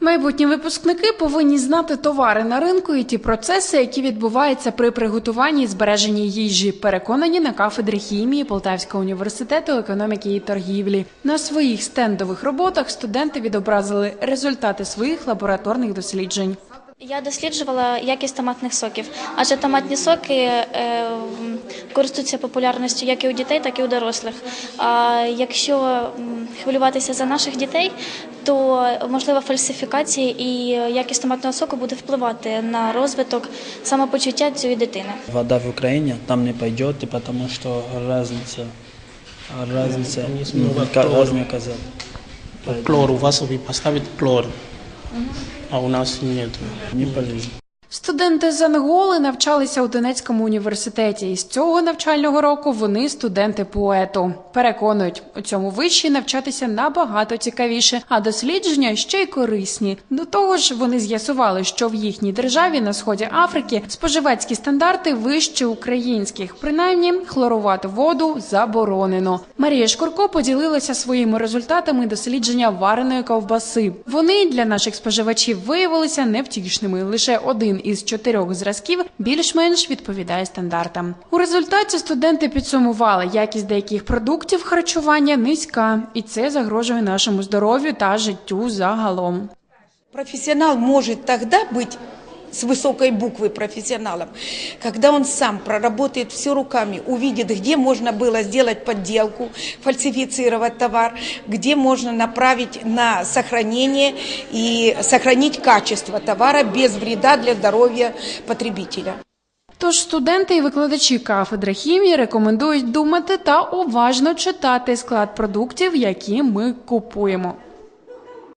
Майбутні випускники повинні знати товари на ринку і ті процеси, які відбуваються при приготуванні і збереженні їжі. Переконані на кафедрі хімії Полтавського університету економіки і торгівлі. На своїх стендових роботах студенти відобразили результати своїх лабораторних досліджень. Я досліджувала якість томатних соків, адже томатні соки е, користуються популярністю як і у дітей, так і у дорослих. А якщо хвилюватися за наших дітей, то можлива фальсифікація і якість томатного соку буде впливати на розвиток самопочуття цієї дитини. Вода в Украине там не пойдет, и потому что разница, разница, Ну, разные казали. Клор, у вас поставить клор, а у нас нет. Не полезно. Студенти з навчалися у Донецькому університеті. І з цього навчального року вони студенти поету. Переконують, у цьому виші навчатися набагато цікавіше, а дослідження ще й корисні. До того ж, вони з'ясували, що в їхній державі на сході Африки споживацькі стандарти вищі українських. Принаймні, хлорувати воду заборонено. Марія Шкурко поділилася своїми результатами дослідження вареної ковбаси. Вони для наших споживачів виявилися невтішними. Лише один із чотирьох зразків більш-менш відповідає стандартам. У результаті студенти підсумували, якість деяких продуктів харчування низька, і це загрожує нашому здоров'ю та життю загалом. Професіонал може тогда быть с высокой буквы профессионалом, когда он сам проработает все руками, увидит, где можно было сделать подделку, фальсифицировать товар, где можно направить на сохранение и сохранить качество товара без вреда для здоровья потребителя. Тож студенти і викладачі кафедри хімії рекомендують думати та уважно читати склад продуктів, які ми купуємо.